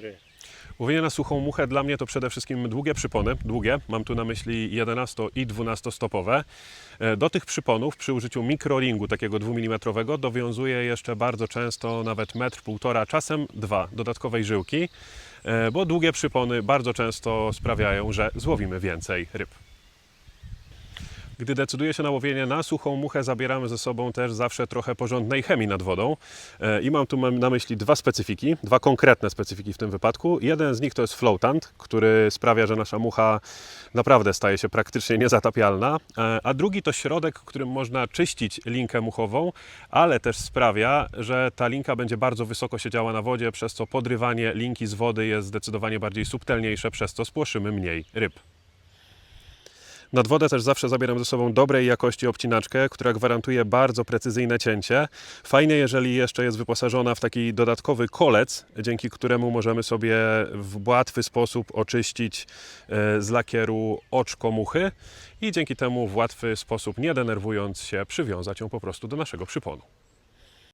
Ry. Łowienie na suchą muchę dla mnie to przede wszystkim długie przypony, długie, mam tu na myśli 11 i 12 stopowe. E, Do tych przyponów przy użyciu mikroringu takiego 2 mm dowiązuję jeszcze bardzo często nawet metr, półtora, czasem dwa dodatkowej żyłki, e, bo długie przypony bardzo często sprawiają, że złowimy więcej ryb. Gdy decyduje się na łowienie na suchą muchę, zabieramy ze sobą też zawsze trochę porządnej chemii nad wodą. E, I mam tu na myśli dwa specyfiki, dwa konkretne specyfiki w tym wypadku. Jeden z nich to jest floatant, który sprawia, że nasza mucha naprawdę staje się praktycznie niezatapialna, E, a drugi to środek, którym można czyścić linkę muchową, ale też sprawia, że ta linka będzie bardzo wysoko siedziała na wodzie, przez co podrywanie linki z wody jest zdecydowanie bardziej subtelniejsze, przez co spłoszymy mniej ryb. Nad wodę też zawsze zabieram ze sobą dobrej jakości obcinaczkę, która gwarantuje bardzo precyzyjne cięcie. Fajnie, jeżeli jeszcze jest wyposażona w taki dodatkowy kolec, dzięki któremu możemy sobie w łatwy sposób oczyścić e, z lakieru oczko muchy i dzięki temu w łatwy sposób, nie denerwując się, przywiązać ją po prostu do naszego przyponu.